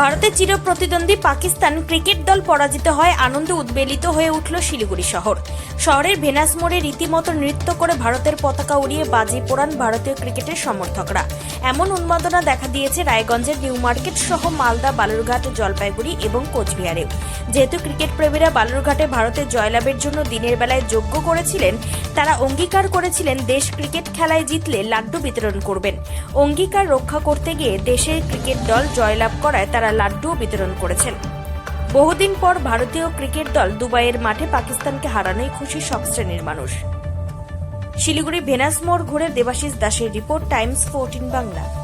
ভারতের চির প্রতিদ্বন্দ্বী পাকিস্তান ক্রিকেট দল পরাজিত হয় আনন্দে উদ্বেলিত হয়ে উঠল শিলিগুড়ি শহর। শহরের ভেনাস মোড়ে রীতিমতো নৃত্য করে ভারতের পতাকা উড়িয়ে বাজি পোড়ান ভারতীয় ক্রিকেটের সমর্থকরা। এমন উন্মাদনা দেখা দিয়েছে রায়গঞ্জের নিউ মার্কেট সহ মালদা, বালুরঘাট, জলপাইগুড়ি এবং কোচবিহারেও। যেহেতু ক্রিকেট প্রেমীরা বালুরঘাটে ভারতের জয়লাভের জন্য দিনের বেলায় যোগ্য করেছিলেন, তারা অঙ্গীকার করেছিলেন দেশ ক্রিকেট খেলায় জিতলে লাড্ডু বিতরণ করবেন। অঙ্গীকার রক্ষা করতে গিয়ে দেশের ক্রিকেট দল জয়লাভ করায় তারা লাড্ডুও বিতরণ করেছেন। বহুদিন পর ভারতীয় ক্রিকেট দল দুবাইয়ের মাঠে পাকিস্তানকে হারানোই খুশি সব শ্রেণির মানুষ। শিলিগুড়ি ভেনাস মোড় ঘুরে দেবাশিস দাসের report Times fourteen Bangla.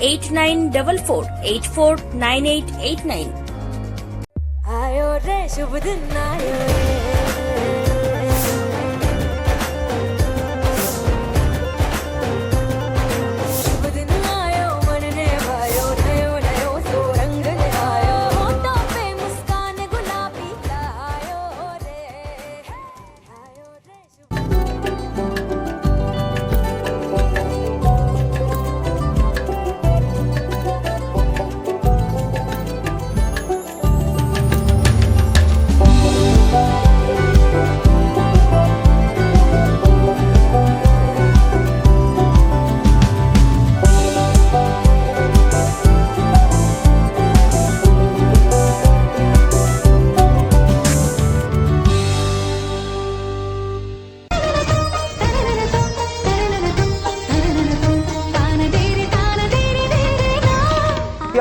8999